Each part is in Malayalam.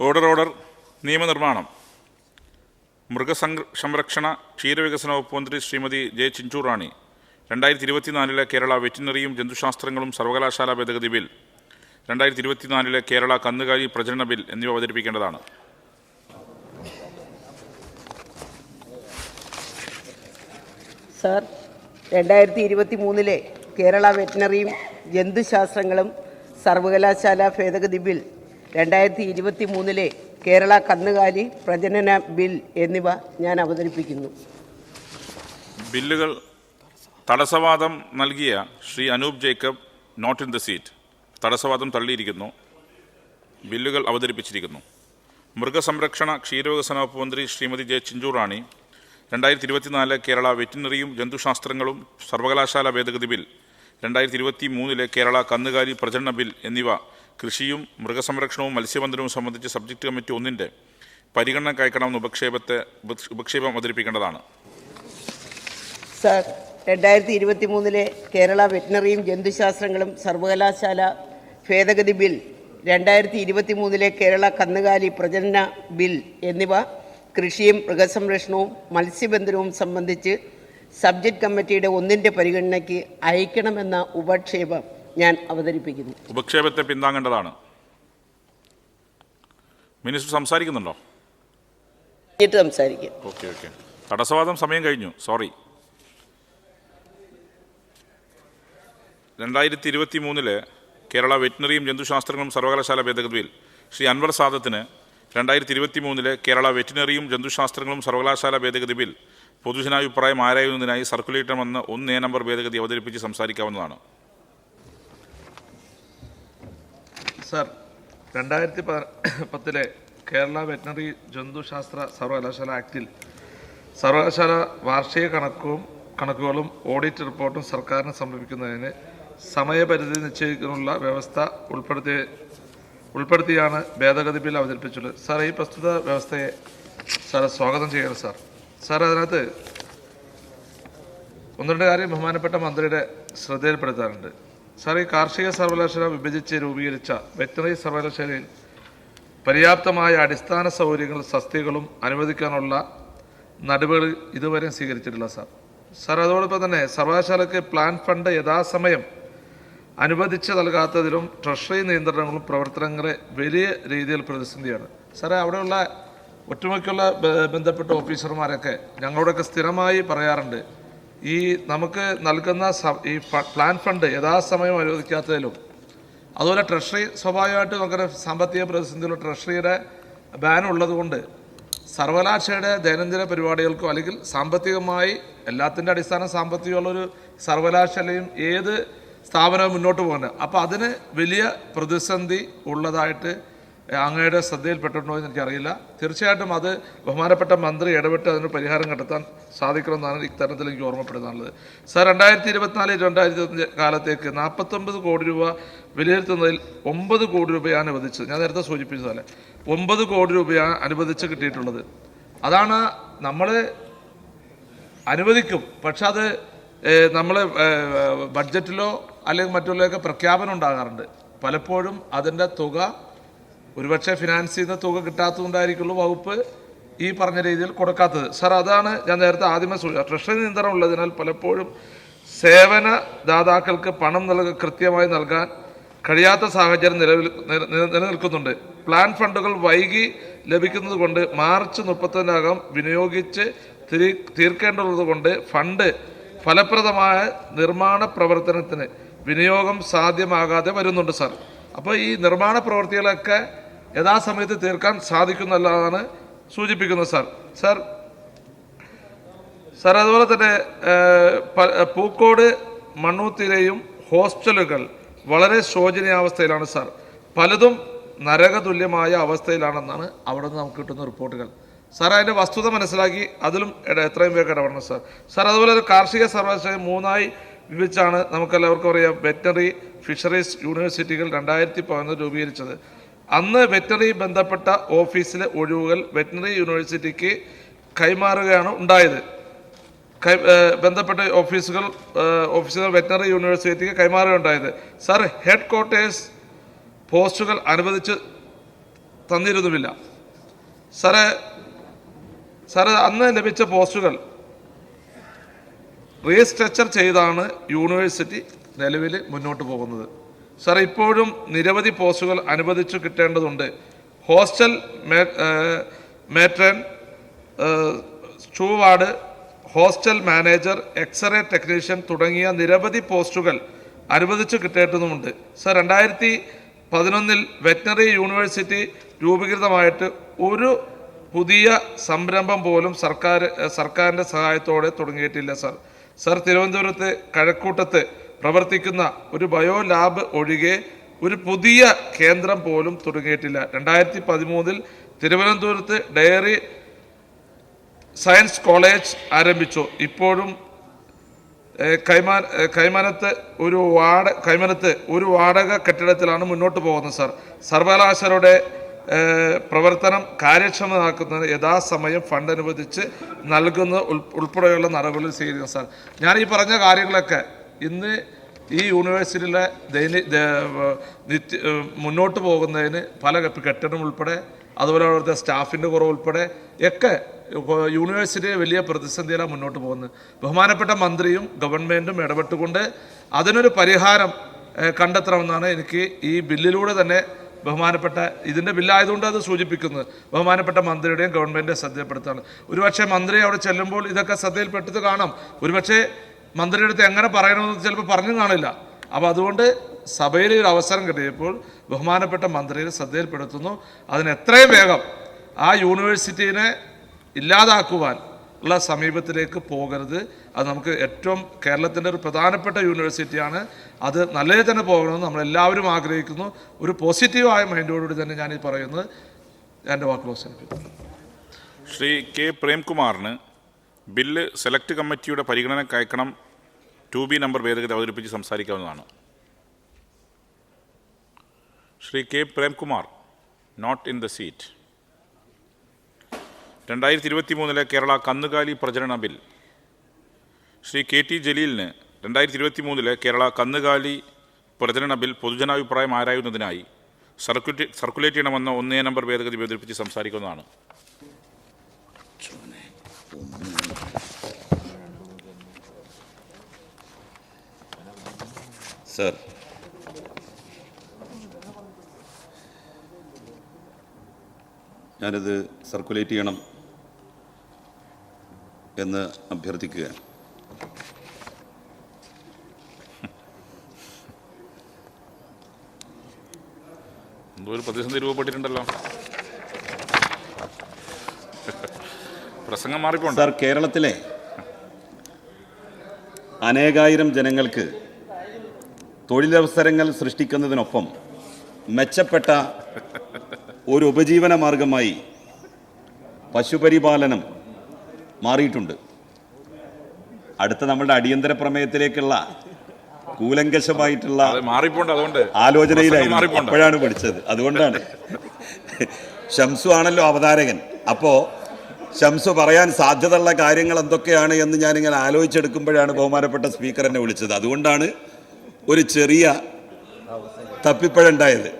ഓർഡർ ഓർഡർ നിയമനിർമ്മാണം. മൃഗസംര സംരക്ഷണ ക്ഷീരവികസന വകുപ്പ് മന്ത്രി ശ്രീമതി ജെ ചിഞ്ചു റാണി രണ്ടായിരത്തി ഇരുപത്തിനാലിലെ കേരള വെറ്റിനറിയും ജന്തുശാസ്ത്രങ്ങളും സർവകലാശാല ഭേദഗതി ബിൽ. രണ്ടായിരത്തി ഇരുപത്തിനാലിലെ കേരള കന്നുകാലി പ്രചരണ ബിൽ എന്നിവ അവതരിപ്പിക്കേണ്ടതാണ്. സാർ രണ്ടായിരത്തി ഇരുപത്തി മൂന്നിലെ കേരള വെറ്റിനറിയും ജന്തുശാസ്ത്രങ്ങളും സർവകലാശാല ഭേദഗതി ബിൽ രണ്ടായിരത്തി ഇരുപത്തി മൂന്നിലെ കേരള കന്നുകാലി പ്രജനന ബിൽ എന്നിവ ഞാൻ അവതരിപ്പിക്കുന്നു. ബില്ലുകൾ തടസ്സവാദം നൽകിയ Shri Anoop Jacob not in the seat. തടസ്സവാദം തള്ളിയിരിക്കുന്നു. ബില്ലുകൾ അവതരിപ്പിച്ചിരിക്കുന്നു. മൃഗസംരക്ഷണ ക്ഷീരവികസന വകുപ്പ് മന്ത്രി ശ്രീമതി ജെ ചിഞ്ചു റാണി രണ്ടായിരത്തി ഇരുപത്തിനാല് കേരള വെറ്റിനറിയും ജന്തുശാസ്ത്രങ്ങളും സർവകലാശാല ഭേദഗതി ബിൽ രണ്ടായിരത്തി ഇരുപത്തി മൂന്നിലെ കേരള കന്നുകാലി പ്രചരണ ബിൽ എന്നിവ കൃഷിയും മൃഗസംരക്ഷണവും മത്സ്യബന്ധനവും സംബന്ധിച്ച് സബ്ജക്റ്റ് കമ്മിറ്റി ഒന്നിന്റെ പരിഗണന കയക്കണമെന്ന് ഉപക്ഷേപത്തെ ഉപ- ഉപക്ഷേപം അവതരിപ്പിക്കേണ്ടതാണ്. സാർ രണ്ടായിരത്തി ഇരുപത്തി മൂന്നിലെ കേരള വെറ്റിനറിയും ജന്തുശാസ്ത്രങ്ങളും സർവകലാശാല ഭേദഗതി ബിൽ രണ്ടായിരത്തി ഇരുപത്തി മൂന്നിലെ കേരള കന്നുകാലി പ്രജനന ബിൽ എന്നിവ കൃഷിയും മൃഗസംരക്ഷണവും മത്സ്യബന്ധനവും സംബന്ധിച്ച് സബ്ജക്റ്റ് കമ്മിറ്റിയുടെ ഒന്നിന്റെ പരിഗണനയ്ക്ക് അയക്കണമെന്ന ഉപക്ഷേപം ഞാൻ അവതരിപ്പിക്കുന്നു. ഉപക്ഷേപത്തെ പിന്താങ്ങേണ്ടതാണ്. മിനിസ്റ്റർ സംസാരിക്കുന്നുണ്ടോ? കഴിഞ്ഞിട്ട് സംസാരിക്കാം. Okay okay. തടസ്സവാദം സമയം കഴിഞ്ഞു. സോറി. രണ്ടായിരത്തി ഇരുപത്തി മൂന്നിൽ കേരള വെറ്റിനറിയും ജന്തുശാസ്ത്രങ്ങളും സർവകലാശാല ഭേദഗതിയിൽ ശ്രീ അൻവർ സാദത്തിന് രണ്ടായിരത്തി ഇരുപത്തി മൂന്നിലെ കേരള വെറ്റിനറിയും ജന്തുശാസ്ത്രങ്ങളും സർവകലാശാല ഭേദഗതി ബിൽ പൊതുജനാഭിപ്രായം ആരായുന്നതിനായി സർക്കുലേറ്റർ വന്ന് ഒന്ന് എ നമ്പർ ഭേദഗതി അവതരിപ്പിച്ച് സംസാരിക്കാവുന്നതാണ്. സർ രണ്ടായിരത്തി പത്തിലെ കേരള വെറ്റിനറി ജന്തുശാസ്ത്ര സർവകലാശാല ആക്ടിൽ സർവകലാശാല വാർഷിക കണക്കും കണക്കുകളും ഓഡിറ്റ് റിപ്പോർട്ടും സർക്കാരിന് സമർപ്പിക്കുന്നതിന് സമയപരിധി നിശ്ചയിക്കാനുള്ള വ്യവസ്ഥ ഉൾപ്പെടുത്തി ഉൾപ്പെടുത്തിയാണ് ഭേദഗതി ബിൽ അവതരിപ്പിച്ചുള്ളത് സാർ ഈ പ്രസ്തുത വ്യവസ്ഥയെ സാർ സ്വാഗതം ചെയ്യണം സാർ. സാർ അതിനകത്ത് ഒന്ന് രണ്ട് കാര്യം ബഹുമാനപ്പെട്ട മന്ത്രിയുടെ ശ്രദ്ധയിൽപ്പെടുത്താറുണ്ട്. സാർ ഈ കാർഷിക സർവകലാശാല വിഭജിച്ച് രൂപീകരിച്ച വെറ്ററിനറി സർവകലാശാലയിൽ പര്യാപ്തമായ അടിസ്ഥാന സൗകര്യങ്ങൾ സസ്തികളും അനുവദിക്കാനുള്ള നടപടികൾ ഇതുവരെ സ്വീകരിച്ചിട്ടില്ല സാർ. സാർ അതോടൊപ്പം തന്നെ സർവകലാശാലയ്ക്ക് പ്ലാൻ ഫണ്ട് യഥാസമയം അനുവദിച്ച് നൽകാത്തതിലും ട്രഷറി നിയന്ത്രണങ്ങളും പ്രവർത്തനങ്ങളെ വലിയ രീതിയിൽ പ്രതിസന്ധിയാണ്. സാറേ അവിടെയുള്ള ഒട്ടുമിക്കുള്ള ബന്ധപ്പെട്ട ഓഫീസർമാരൊക്കെ ഞങ്ങളോടൊക്കെ സ്ഥിരമായി പറയാറുണ്ട് ഈ നമുക്ക് നൽകുന്ന ഈ പ്ലാൻ ഫണ്ട് യഥാസമയം അനുവദിക്കാത്തതിലും അതുപോലെ ട്രഷറി സ്വാഭാവികമായിട്ട് നമുക്ക് സാമ്പത്തിക പ്രതിസന്ധിയിലുള്ള ട്രഷറിയുടെ ബാൻ ഉള്ളതുകൊണ്ട് സർവകലാശാലയുടെ ദൈനംദിന പരിപാടികൾക്കോ അല്ലെങ്കിൽ സാമ്പത്തികമായി എല്ലാത്തിന്റെ അടിസ്ഥാന സാമ്പത്തികമുള്ളൊരു സർവകലാശാലയും ഏത് സ്ഥാപനവും മുന്നോട്ട് പോകുന്നത് അപ്പോൾ അതിന് വലിയ പ്രതിസന്ധി ഉള്ളതായിട്ട് അങ്ങയുടെ ശ്രദ്ധയിൽപ്പെട്ടിട്ടുണ്ടോ എന്ന് എനിക്കറിയില്ല. തീർച്ചയായിട്ടും അത് ബഹുമാനപ്പെട്ട മന്ത്രി ഇടപെട്ട് അതിന് പരിഹാരം കണ്ടെത്താൻ സാധിക്കണമെന്നാണ് ഇത്തരത്തിൽ എനിക്ക് ഓർമ്മപ്പെടുത്താനുള്ളത്. സാർ രണ്ടായിരത്തി ഇരുപത്തിനാല് രണ്ടായിരത്തി ഇരുപത്തഞ്ച് കാലത്തേക്ക് നാൽപ്പത്തൊമ്പത് കോടി രൂപ വിലയിരുത്തുന്നതിൽ ഒമ്പത് കോടി രൂപയാണ് അനുവദിച്ചത് ഞാൻ നേരത്തെ സൂചിപ്പിച്ചതല്ലേ ഒമ്പത് കോടി രൂപയാണ് അനുവദിച്ച് കിട്ടിയിട്ടുള്ളത്. അതാണ് നമ്മൾ അനുവദിക്കും. പക്ഷെ അത് നമ്മൾ ബഡ്ജറ്റിലോ അല്ലെങ്കിൽ മറ്റുള്ളതൊക്കെ പ്രഖ്യാപനം ഉണ്ടാകാറുണ്ട്. പലപ്പോഴും അതിന്റെ തുക ഒരുപക്ഷെ ഫിനാൻസ് ചെയ്യുന്ന തുക കിട്ടാത്തതുകൊണ്ടായിരിക്കുള്ളൂ വകുപ്പ് ഈ പറഞ്ഞ രീതിയിൽ കൊടുക്കാത്തത്. സാർ അതാണ് ഞാൻ നേരത്തെ ആദ്യമേ സൂചന ട്രഷറി നിയന്ത്രണം ഉള്ളതിനാൽ പലപ്പോഴും സേവന ദാതാക്കൾക്ക് പണം നൽക കൃത്യമായി നൽകാൻ കഴിയാത്ത സാഹചര്യം നിലവിൽ നില- നില- നിലനിൽക്കുന്നുണ്ട്. പ്ലാൻ ഫണ്ടുകൾ വൈകി ലഭിക്കുന്നത് കൊണ്ട് മാർച്ച് മുപ്പത്തൊന്നിനകം വിനിയോഗിച്ച് തിരി തീർക്കേണ്ടതുള്ളത് കൊണ്ട് ഫണ്ട് ഫലപ്രദമായ നിർമ്മാണ പ്രവർത്തനത്തിന് വിനിയോഗം സാധ്യമാകാതെ വരുന്നുണ്ട് സാർ അപ്പോൾ ഈ നിർമ്മാണ പ്രവൃത്തികളൊക്കെ യഥാസമയത്ത് തീർക്കാൻ സാധിക്കുന്നല്ലാതാണ് സൂചിപ്പിക്കുന്നത് സാർ. സാർ സാർ അതുപോലെ തന്നെ പൂക്കോട് മണ്ണൂത്തിലെയും ഹോസ്റ്റലുകൾ വളരെ ശോചനീയാവസ്ഥയിലാണ് സാർ. പലതും നരകതുല്യമായ അവസ്ഥയിലാണെന്നാണ് അവിടെ നിന്ന് നമുക്ക് കിട്ടുന്ന റിപ്പോർട്ടുകൾ. സാർ അതിന്റെ വസ്തുത മനസ്സിലാക്കി അതിലും എത്രയും വേഗം ഇടപെടണം സാർ. സാർ അതുപോലെ കാർഷിക സർവകലാശാല മൂന്നായി വിഭജിച്ചാണ് നമുക്കെല്ലാവർക്കും അറിയാം വെറ്ററി ഫിഷറീസ് യൂണിവേഴ്സിറ്റികൾ രണ്ടായിരത്തി പതിനൊന്ന് രൂപീകരിച്ചത്. അന്ന് വെറ്ററി ബന്ധപ്പെട്ട ഓഫീസിലെ ഒഴിവുകൾ വെറ്ററി യൂണിവേഴ്സിറ്റിക്ക് കൈമാറുകയാണ് ഉണ്ടായത്. കൈ ബന്ധപ്പെട്ട ഓഫീസുകൾ ഓഫീസുകൾ വെറ്റിനറി യൂണിവേഴ്സിറ്റിക്ക് കൈമാറുകയുണ്ടായത് സാർ ഹെഡ് ക്വാർട്ടേഴ്സ് പോസ്റ്റുകൾ അനുവദിച്ച് തന്നിരുന്നുമില്ല. സാറ് സാറ് അന്ന് ലഭിച്ച പോസ്റ്റുകൾ റീസ്ട്രക്ചർ ചെയ്താണ് യൂണിവേഴ്സിറ്റി നിലവിൽ മുന്നോട്ട് പോകുന്നത്. സാർ ഇപ്പോഴും നിരവധി പോസ്റ്റുകൾ അനുവദിച്ചു കിട്ടേണ്ടതുണ്ട്. Hostel matron steward hostel manager X ray technician തുടങ്ങിയ നിരവധി പോസ്റ്റുകൾ അനുവദിച്ചു കിട്ടേണ്ടതുമുണ്ട്. സർ രണ്ടായിരത്തി പതിനൊന്നിൽ വെറ്റിനറി യൂണിവേഴ്സിറ്റി രൂപീകൃതമായിട്ട് ഒരു പുതിയ സംരംഭം പോലും സർക്കാർ സർക്കാരിന്റെ സഹായത്തോടെ തുടങ്ങിയിട്ടില്ല സർ. സർ തിരുവനന്തപുരത്ത് കഴക്കൂട്ടത്ത് പ്രവർത്തിക്കുന്ന ഒരു ബയോ ലാബ് ഒഴികെ ഒരു പുതിയ കേന്ദ്രം പോലും തുടങ്ങിയിട്ടില്ല. രണ്ടായിരത്തി പതിമൂന്നിൽ തിരുവനന്തപുരത്ത് ഡയറി സയൻസ് കോളേജ് ആരംഭിച്ചു. ഇപ്പോഴും കൈമാ കൈമനത്ത് ഒരു വാട കൈമനത്ത് ഒരു വാടക കെട്ടിടത്തിലാണ് മുന്നോട്ട് പോകുന്നത് സർ. സർവകലാശാലയുടെ പ്രവർത്തനം കാര്യക്ഷമമാക്കുന്നതിന് യഥാസമയം ഫണ്ട് അനുവദിച്ച് നൽകുന്ന ഉൾ- ഉൾപ്പെടെയുള്ള നടപടികൾ സ്വീകരിക്കുന്നു സാർ. ഞാൻ ഈ പറഞ്ഞ കാര്യങ്ങളൊക്കെ ഇന്ന് ഈ യൂണിവേഴ്സിറ്റിയിലെ ദൈനി നിത്യ മുന്നോട്ട് പോകുന്നതിന് പല കെട്ടി- കെട്ടിടം ഉൾപ്പെടെ അതുപോലെ അവിടുത്തെ സ്റ്റാഫിന്റെ കുറവ് ഉൾപ്പെടെ ഒക്കെ യൂണിവേഴ്സിറ്റിയെ വലിയ പ്രതിസന്ധിയിലാണ് മുന്നോട്ട് പോകുന്നത്. ബഹുമാനപ്പെട്ട മന്ത്രിയും ഗവൺമെന്റും ഇടപെട്ടുകൊണ്ട് അതിനൊരു പരിഹാരം കണ്ടെത്തണമെന്നാണ് എനിക്ക് ഈ ബില്ലിലൂടെ തന്നെ ബഹുമാനപ്പെട്ട ഇതിന്റെ ബില്ലായതുകൊണ്ട് അത് സൂചിപ്പിക്കുന്നത്. ബഹുമാനപ്പെട്ട മന്ത്രിയുടെയും ഗവൺമെന്റ് ശ്രദ്ധയിൽപ്പെടുത്താണ്. ഒരുപക്ഷെ മന്ത്രി അവിടെ ചെല്ലുമ്പോൾ ഇതൊക്കെ ശ്രദ്ധയിൽപ്പെട്ടത് കാണാം. ഒരുപക്ഷെ മന്ത്രിയുടെ എങ്ങനെ പറയണമെന്ന് ചിലപ്പോൾ പറഞ്ഞു കാണില്ല. അപ്പോൾ അതുകൊണ്ട് സഭയിൽ ഒരു അവസരം കിട്ടിയപ്പോൾ ബഹുമാനപ്പെട്ട മന്ത്രിയെ ശ്രദ്ധയിൽപ്പെടുത്തുന്നു. അതിന് എത്രയും വേഗം ആ യൂണിവേഴ്സിറ്റീനെ ഇല്ലാതാക്കുവാൻ ഉള്ള സമീപത്തിലേക്ക് പോകരുത്. അത് നമുക്ക് ഏറ്റവും കേരളത്തിന്റെ ഒരു പ്രധാനപ്പെട്ട യൂണിവേഴ്സിറ്റിയാണ്. അത് നല്ല തന്നെ പോകണമെന്ന് നമ്മളെല്ലാവരും ആഗ്രഹിക്കുന്നു. ഒരു പോസിറ്റീവായ മൈൻഡോടുകൂടി തന്നെ ഞാൻ പറയുന്നത് എന്റെ വാക്കുകൾ അവസാനിപ്പിക്കുന്നു. ശ്രീ കെ പ്രേംകുമാറിന് ബില്ല് സെലക്ട് കമ്മിറ്റിയുടെ പരിഗണനയ്ക്ക് അയക്കണം ടു ബി നമ്പർ ഭേദഗതി അവതരിപ്പിച്ച് സംസാരിക്കാവുന്നതാണ്. Shri K Premkumar not in the seat രണ്ടായിരത്തി ഇരുപത്തി മൂന്നിലെ കേരള കന്നുകാലി പ്രചരണ ബിൽ. ശ്രീ കെ ടി ജലീലിന് രണ്ടായിരത്തി ഇരുപത്തി മൂന്നിലെ കേരള കന്നുകാലി പ്രചരണ ബിൽ പൊതുജനാഭിപ്രായം ആരായുന്നതിനായി സർക്കുലേറ്റ് സർക്കുലേറ്റ് ചെയ്യണമെന്ന ഒന്നേ നമ്പർ ഭേദഗതി അവതരിപ്പിച്ച് സംസാരിക്കുന്നതാണ്. സർ ഞാനിത് സർക്കുലേറ്റ് ചെയ്യണം എന്ന് അഭ്യർത്ഥിക്കുക. എന്തോ ഒരു പ്രതിസന്ധി രൂപപ്പെട്ടിട്ടുണ്ടല്ലോ. പ്രസംഗം മാറിപ്പോണ്ട്? സാർ കേരളത്തിലെ അനേകായിരം ജനങ്ങൾക്ക് തൊഴിലവസരങ്ങൾ സൃഷ്ടിക്കുന്നതിനൊപ്പം മെച്ചപ്പെട്ട ഒരു ഉപജീവന മാർഗമായി പശുപരിപാലനം മാറിയിട്ടുണ്ട്. അടുത്ത നമ്മുടെ അടിയന്തര പ്രമേയത്തിലേക്കുള്ള കൂലങ്കശമായിട്ടുള്ള ആലോചനയിലായിരുന്നു. അപ്പോഴാണ് പഠിച്ചത് അതുകൊണ്ടാണ്. ഷംസു ആണല്ലോ അവതാരകൻ. അപ്പോ ഷംസു പറയാൻ സാധ്യതയുള്ള കാര്യങ്ങൾ എന്തൊക്കെയാണ് എന്ന് ഞാനിങ്ങനെ ആലോചിച്ചെടുക്കുമ്പോഴാണ് ബഹുമാനപ്പെട്ട സ്പീക്കർ എന്നെ വിളിച്ചത്. അതുകൊണ്ടാണ് ഒരു ചെറിയ തപ്പിപ്പഴുണ്ടായത്.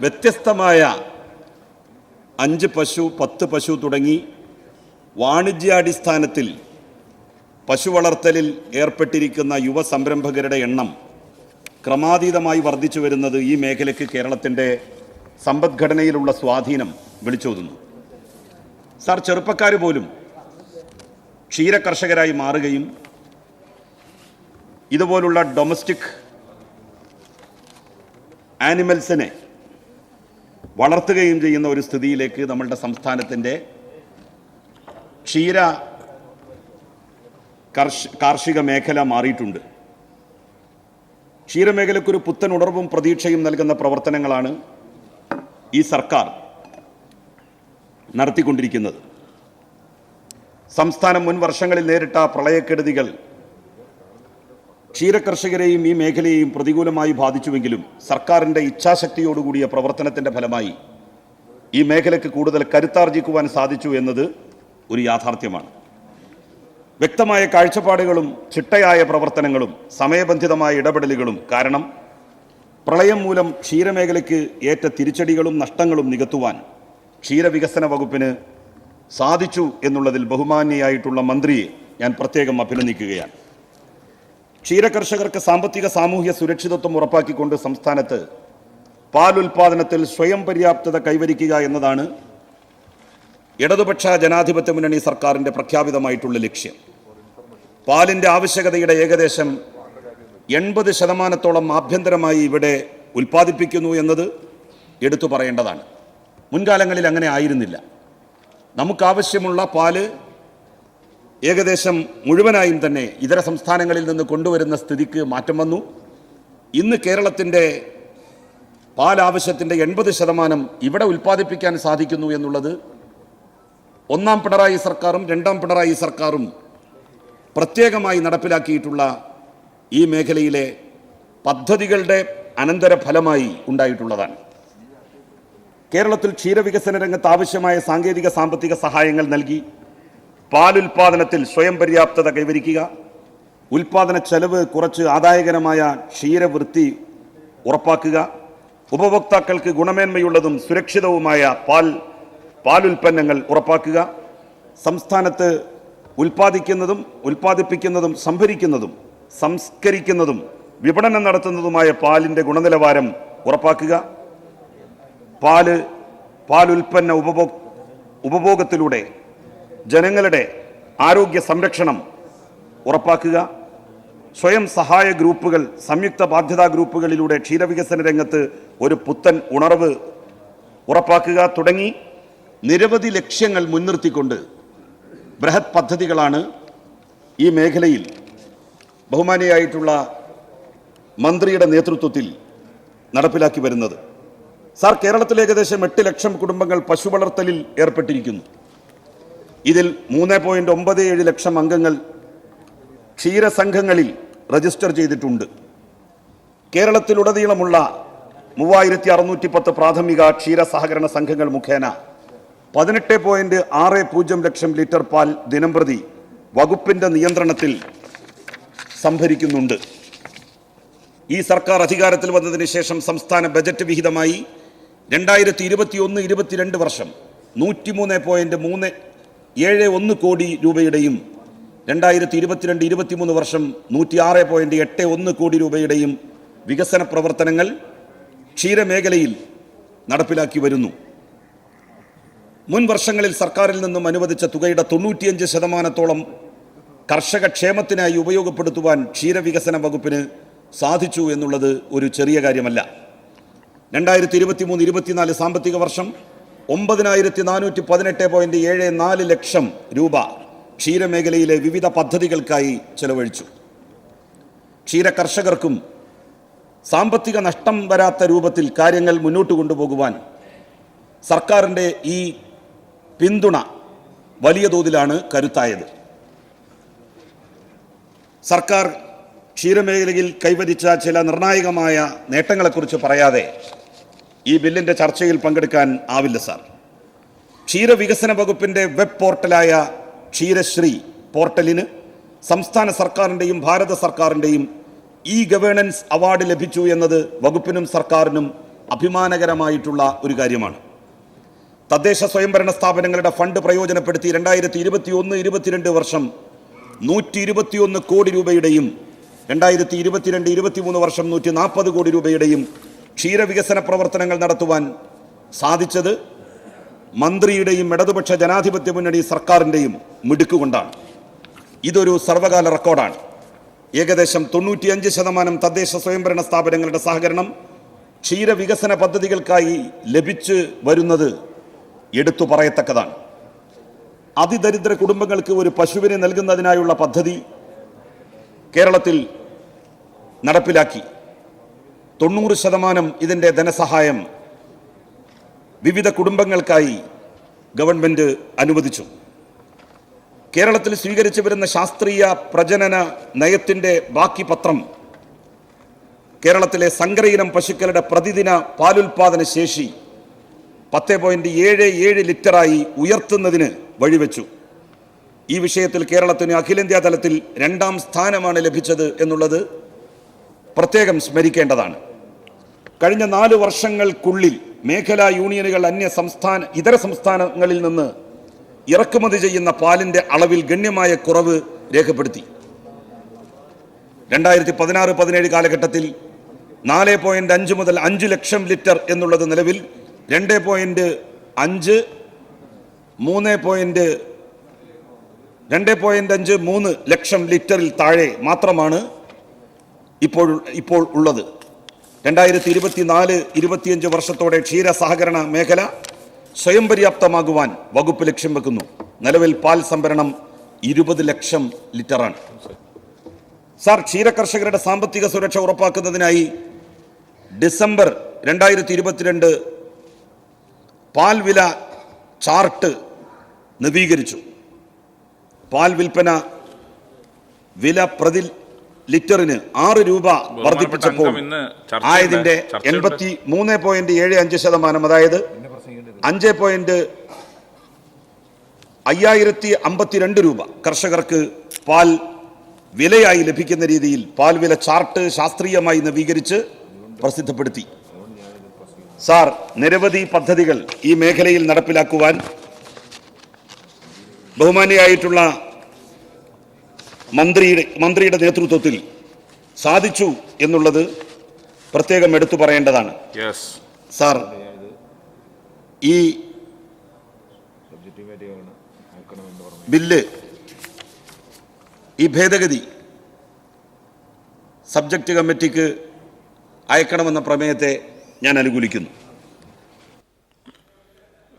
വ്യത്യസ്തമായ അഞ്ച് പശു പത്ത് പശു തുടങ്ങി വാണിജ്യാടിസ്ഥാനത്തിൽ പശു വളർത്തലിൽ ഏർപ്പെട്ടിരിക്കുന്ന യുവ സംരംഭകരുടെ എണ്ണം ക്രമാതീതമായി വർദ്ധിച്ചു വരുന്നത് ഈ മേഖലയ്ക്ക് കേരളത്തിന്റെ സമ്പദ്ഘടനയിലുള്ള സ്വാധീനം വിളിച്ചോതുന്നു. സാർ ചെറുപ്പക്കാർ പോലും ക്ഷീരകർഷകരായി മാറുകയും ഇതുപോലുള്ള ഡൊമസ്റ്റിക് ആനിമൽസിനെ വളർത്തുകയും ചെയ്യുന്ന ഒരു സ്ഥിതിയിലേക്ക് നമ്മളുടെ സംസ്ഥാനത്തിന്റെ ക്ഷീര കാർഷിക മേഖല മാറിയിട്ടുണ്ട്. ക്ഷീരമേഖലയ്ക്കൊരു പുത്തൻ ഉണർവും പ്രതീക്ഷയും നൽകുന്ന പ്രവർത്തനങ്ങളാണ് ഈ സർക്കാർ നടത്തിക്കൊണ്ടിരിക്കുന്നത്. സംസ്ഥാനം മുൻ വർഷങ്ങളിൽ നേരിട്ട പ്രളയക്കെടുതികൾ ക്ഷീരകർഷകരെയും ഈ മേഖലയെയും പ്രതികൂലമായി ബാധിച്ചുവെങ്കിലും സർക്കാരിന്റെ ഇച്ഛാശക്തിയോടുകൂടിയ പ്രവർത്തനത്തിന്റെ ഫലമായി ഈ മേഖലയ്ക്ക് കൂടുതൽ കരുത്താർജിക്കുവാൻ സാധിച്ചു എന്നത് ഒരു യാഥാർത്ഥ്യമാണ്. വ്യക്തമായ കാഴ്ചപ്പാടുകളും ചിട്ടയായ പ്രവർത്തനങ്ങളും സമയബന്ധിതമായ ഇടപെടലുകളും കാരണം പ്രളയം മൂലം ക്ഷീരമേഖലയ്ക്ക് ഏറ്റ തിരിച്ചടികളും നഷ്ടങ്ങളും നികത്തുവാൻ ക്ഷീരവികസന വകുപ്പിന് സാധിച്ചു എന്നുള്ളതിൽ ബഹുമാന്യയായിട്ടുള്ള മന്ത്രിയെ ഞാൻ പ്രത്യേകം അഭിനന്ദിക്കുകയാണ്. ക്ഷീരകർഷകർക്ക് സാമ്പത്തിക സാമൂഹ്യ സുരക്ഷിതത്വം ഉറപ്പാക്കിക്കൊണ്ട് സംസ്ഥാനത്ത് പാൽ ഉൽപാദനത്തിൽ സ്വയം പര്യാപ്തത കൈവരിക്കുക എന്നതാണ് ഇടതുപക്ഷ ജനാധിപത്യ മുന്നണി സർക്കാരിന്റെ പ്രഖ്യാപിതമായിട്ടുള്ള ലക്ഷ്യം. പാലിന്റെ ആവശ്യകതയുടെ ഏകദേശം എൺപത് ശതമാനത്തോളം ആഭ്യന്തരമായി ഇവിടെ ഉൽപ്പാദിപ്പിക്കുന്നു എന്നത് എടുത്തു പറയേണ്ടതാണ്. മുൻകാലങ്ങളിൽ അങ്ങനെ ആയിരുന്നില്ല. നമുക്കാവശ്യമുള്ള പാൽ ഏകദേശം മുഴുവനായും തന്നെ ഇതര സംസ്ഥാനങ്ങളിൽ നിന്ന് കൊണ്ടുവരുന്ന സ്ഥിതിക്ക് മാറ്റം വന്നു. ഇന്ന് കേരളത്തിന്റെ പാൽ ആവശ്യത്തിന്റെ എൺപത് ശതമാനം ഇവിടെ ഉൽപ്പാദിപ്പിക്കാൻ സാധിക്കുന്നു എന്നുള്ളത് ഒന്നാം പിണറായി സർക്കാരും രണ്ടാം പിണറായി സർക്കാരും പ്രത്യേകമായി നടപ്പിലാക്കിയിട്ടുള്ള ഈ മേഖലയിലെ പദ്ധതികളുടെ അനന്തര ഫലമായി ഉണ്ടായിട്ടുള്ളതാണ്. കേരളത്തിൽ ക്ഷീരവികസന രംഗത്ത് ആവശ്യമായ സാങ്കേതിക സാമ്പത്തിക സഹായങ്ങൾ നൽകി പാലുൽപാദനത്തിൽ സ്വയം പര്യാപ്തത കൈവരിക്കുക. ഉൽപാദന ചെലവ് കുറച്ച് ആദായകരമായ ക്ഷീരവൃത്തി ഉറപ്പാക്കുക. ഉപഭോക്താക്കൾക്ക് ഗുണമേന്മയുള്ളതും സുരക്ഷിതവുമായ പാൽ പാലുൽപ്പന്നങ്ങൾ ഉറപ്പാക്കുക. സംസ്ഥാനത്ത് ഉൽപ്പാദിക്കുന്നതും ഉൽപ്പാദിപ്പിക്കുന്നതും സംഭരിക്കുന്നതും സംസ്കരിക്കുന്നതും വിപണനം നടത്തുന്നതുമായ പാലിന്റെ ഗുണനിലവാരം ഉറപ്പാക്കുക. പാൽ പാലുൽപ്പന്ന ഉപഭോക് ഉപഭോഗത്തിലൂടെ ജനങ്ങളുടെ ആരോഗ്യ സംരക്ഷണം ഉറപ്പാക്കുക. സ്വയം സഹായ ഗ്രൂപ്പുകൾ സംയുക്ത ബാധ്യതാ ഗ്രൂപ്പുകളിലൂടെ ക്ഷീരവികസന രംഗത്ത് ഒരു പുത്തൻ ഉണർവ് ഉറപ്പാക്കുക തുടങ്ങി. നിരവധി ലക്ഷ്യങ്ങൾ മുൻനിർത്തിക്കൊണ്ട് ബൃഹത് പദ്ധതികളാണ് ഈ മേഖലയിൽ ബഹുമാനിയായിട്ടുള്ള മന്ത്രിയുടെ നേതൃത്വത്തിൽ നടപ്പിലാക്കി വരുന്നത്. സാർ കേരളത്തിൽ ഏകദേശം എട്ട് ലക്ഷം കുടുംബങ്ങൾ പശു വളർത്തലിൽ ഏർപ്പെട്ടിരിക്കുന്നു. ഇതിൽ മൂന്ന് പോയിന്റ് ഒമ്പത് ഏഴ് ലക്ഷം അംഗങ്ങൾ ക്ഷീരസംഘങ്ങളിൽ രജിസ്റ്റർ ചെയ്തിട്ടുണ്ട്. കേരളത്തിലുടനീളമുള്ള മൂവായിരത്തി അറുന്നൂറ്റി പത്ത് പ്രാഥമിക ക്ഷീര സഹകരണ സംഘങ്ങൾ മുഖേന പതിനെട്ട് പോയിന്റ് ആറ് പൂജ്യം ലക്ഷം ലിറ്റർ പാൽ ദിനംപ്രതി വകുപ്പിന്റെ നിയന്ത്രണത്തിൽ സംഭരിക്കുന്നുണ്ട്. ഈ സർക്കാർ അധികാരത്തിൽ വന്നതിന് ശേഷം സംസ്ഥാന ബജറ്റ് വിഹിതമായി രണ്ടായിരത്തി ഇരുപത്തി ഒന്ന് ഇരുപത്തിരണ്ട് വർഷം നൂറ്റിമൂന്ന് പോയിന്റ് മൂന്ന് ഏഴ് ഒന്ന് കോടി രൂപയുടെയും രണ്ടായിരത്തി ഇരുപത്തിരണ്ട് ഇരുപത്തിമൂന്ന് വർഷം നൂറ്റിയാറ് പോയിന്റ് എട്ട് ഒന്ന് കോടി രൂപയുടെയും വികസന പ്രവർത്തനങ്ങൾ ക്ഷീരമേഖലയിൽ നടപ്പിലാക്കി വരുന്നു. മുൻ വർഷങ്ങളിൽ സർക്കാരിൽ നിന്നും അനുവദിച്ച തുകയുടെ തൊണ്ണൂറ്റിയഞ്ച് ശതമാനത്തോളം കർഷക ക്ഷേമത്തിനായി ഉപയോഗപ്പെടുത്തുവാൻ ക്ഷീരവികസന വകുപ്പിന് സാധിച്ചു എന്നുള്ളത് ഒരു ചെറിയ കാര്യമല്ല. രണ്ടായിരത്തി ഇരുപത്തി മൂന്ന് ഇരുപത്തിനാല് സാമ്പത്തിക വർഷം ഒമ്പതിനായിരത്തി നാനൂറ്റി പതിനെട്ട് പോയിന്റ് ഏഴ് നാല് ലക്ഷം രൂപ ക്ഷീരമേഖലയിലെ വിവിധ പദ്ധതികൾക്കായി ചെലവഴിച്ചു. ക്ഷീര കർഷകർക്കും സാമ്പത്തിക നഷ്ടം വരാത്ത രൂപത്തിൽ കാര്യങ്ങൾ മുന്നോട്ട് കൊണ്ടുപോകുവാൻ സർക്കാരിന്റെ ഈ പിന്തുണ വലിയ തോതിലാണ് കരുത്തായത്. സർക്കാർ ക്ഷീരമേഖലയിൽ കൈവരിച്ച ചില നിർണായകമായ നേട്ടങ്ങളെക്കുറിച്ച് പറയാതെ ഈ ബില്ലിന്റെ ചർച്ചയിൽ പങ്കെടുക്കാൻ ആവില്ല സാർ. ക്ഷീരവികസന വകുപ്പിന്റെ വെബ് പോർട്ടലായ ക്ഷീരശ്രീ പോർട്ടലിന് സംസ്ഥാന സർക്കാരിന്റെയും ഭാരത സർക്കാരിന്റെയും ഇ ഗവേണൻസ് അവാർഡ് ലഭിച്ചു എന്നത് വകുപ്പിനും സർക്കാരിനും അഭിമാനകരമായിട്ടുള്ള ഒരു കാര്യമാണ്. തദ്ദേശ സ്വയംഭരണ സ്ഥാപനങ്ങളുടെ ഫണ്ട് പ്രയോജനപ്പെടുത്തി രണ്ടായിരത്തി ഇരുപത്തി ഒന്ന് ഇരുപത്തിരണ്ട് വർഷം നൂറ്റി ഇരുപത്തിയൊന്ന് കോടി രൂപയുടെയും രണ്ടായിരത്തി ഇരുപത്തിരണ്ട് ഇരുപത്തിമൂന്ന് വർഷം നൂറ്റി നാൽപ്പത് കോടി രൂപയുടെയും ക്ഷീരവികസന പ്രവർത്തനങ്ങൾ നടത്തുവാൻ സാധിച്ചത് മന്ത്രിയുടെയും ഇടതുപക്ഷ ജനാധിപത്യ മുന്നണി സർക്കാരിന്റെയും മിടുക്കുകൊണ്ടാണ്. ഇതൊരു സർവകാല റെക്കോർഡാണ്. ഏകദേശം തൊണ്ണൂറ്റിയഞ്ച് ശതമാനം തദ്ദേശ സ്വയംഭരണ സ്ഥാപനങ്ങളുടെ സഹകരണം ക്ഷീരവികസന പദ്ധതികൾക്കായി ലഭിച്ചു വരുന്നത് എടുത്തു പറയത്തക്കതാണ്. അതിദരിദ്ര കുടുംബങ്ങൾക്ക് ഒരു പശുവിനെ നൽകുന്നതിനായുള്ള പദ്ധതി കേരളത്തിൽ നടപ്പിലാക്കി. തൊണ്ണൂറ് ശതമാനം ഇതിന്റെ ധനസഹായം വിവിധ കുടുംബങ്ങൾക്കായി ഗവൺമെന്റ് അനുവദിച്ചു. കേരളത്തിൽ സ്വീകരിച്ചു വരുന്ന ശാസ്ത്രീയ പ്രജനന നയത്തിന്റെ ബാക്കി പത്രം കേരളത്തിലെ സങ്കരയിനം പശുക്കളുടെ പ്രതിദിന പാലുൽപാദന ശേഷി പത്ത് പോയിന്റ് ഏഴ് ഏഴ് ലിറ്ററായി ഉയർത്തുന്നതിന് വഴിവെച്ചു. ഈ വിഷയത്തിൽ കേരളത്തിന് അഖിലേന്ത്യാ തലത്തിൽ രണ്ടാം സ്ഥാനമാണ് ലഭിച്ചത് എന്നുള്ളത് പ്രത്യേകം സ്മരിക്കേണ്ടതാണ്. കഴിഞ്ഞ നാല് വർഷങ്ങൾക്കുള്ളിൽ മേഖലാ യൂണിയനുകൾ അന്യ സംസ്ഥാന ഇതര സംസ്ഥാനങ്ങളിൽ നിന്ന് ഇറക്കുമതി ചെയ്യുന്ന പാലിന്റെ അളവിൽ ഗണ്യമായ കുറവ് രേഖപ്പെടുത്തി. രണ്ടായിരത്തി പതിനാറ് പതിനേഴ് കാലഘട്ടത്തിൽ നാല് പോയിന്റ് അഞ്ച് മുതൽ അഞ്ച് ലക്ഷം ലിറ്റർ എന്നുള്ളത് നിലവിൽ രണ്ട് പോയിന്റ് അഞ്ച് മൂന്ന് പോയിന്റ് രണ്ട് പോയിന്റ് അഞ്ച് മൂന്ന് ലക്ഷം ലിറ്ററിൽ താഴെ മാത്രമാണ് ഇപ്പോൾ ഇപ്പോൾ ഉള്ളത്. രണ്ടായിരത്തി ഇരുപത്തിനാല് ഇരുപത്തിയഞ്ച് വർഷത്തോടെ ക്ഷീര സഹകരണ മേഖല സ്വയം പര്യാപ്തമാകുവാൻ വകുപ്പ് ലക്ഷ്യം വെക്കുന്നു. നിലവിൽ പാൽ സംഭരണം ഇരുപത് ലക്ഷം ലിറ്ററാണ്. സാർ ക്ഷീരകർഷകരുടെ സാമ്പത്തിക സുരക്ഷ ഉറപ്പാക്കുന്നതിനായി ഡിസംബർ രണ്ടായിരത്തി ഇരുപത്തിരണ്ട് പാൽ വില ചാർട്ട് നവീകരിച്ചു. പാൽ വിൽപ്പന വില പ്രതി ലിറ്ററിന് ആറ് രൂപ വർദ്ധിപ്പിച്ചപ്പോൾ. ആയതിന്റെ എൺപത്തി മൂന്ന് പോയിന്റ് ഏഴ് അഞ്ച് ശതമാനം അതായത് അഞ്ച് പോയിന്റ് അയ്യായിരത്തി അമ്പത്തിരണ്ട് രൂപ കർഷകർക്ക് പാൽ വിലയായി ലഭിക്കുന്ന രീതിയിൽ പാൽ വില ചാർട്ട് ശാസ്ത്രീയമായി നവീകരിച്ച് പ്രസിദ്ധപ്പെടുത്തി സാർ നിരവധി പദ്ധതികൾ ഈ മേഖലയിൽ നടപ്പിലാക്കുവാൻ ബഹുമാനിയായിട്ടുള്ള മന്ത്രിയുടെ മന്ത്രിയുടെ നേതൃത്വത്തിൽ സാധിച്ചു എന്നുള്ളത് പ്രത്യേകം എടുത്തു പറയേണ്ടതാണ്. സാർ ഈ ബില്ല് ഈ ഭേദഗതി സബ്ജക്റ്റ് കമ്മിറ്റിക്ക് അയക്കണമെന്ന പ്രമേയത്തെ ഞാൻ അനുകൂലിക്കുന്നു.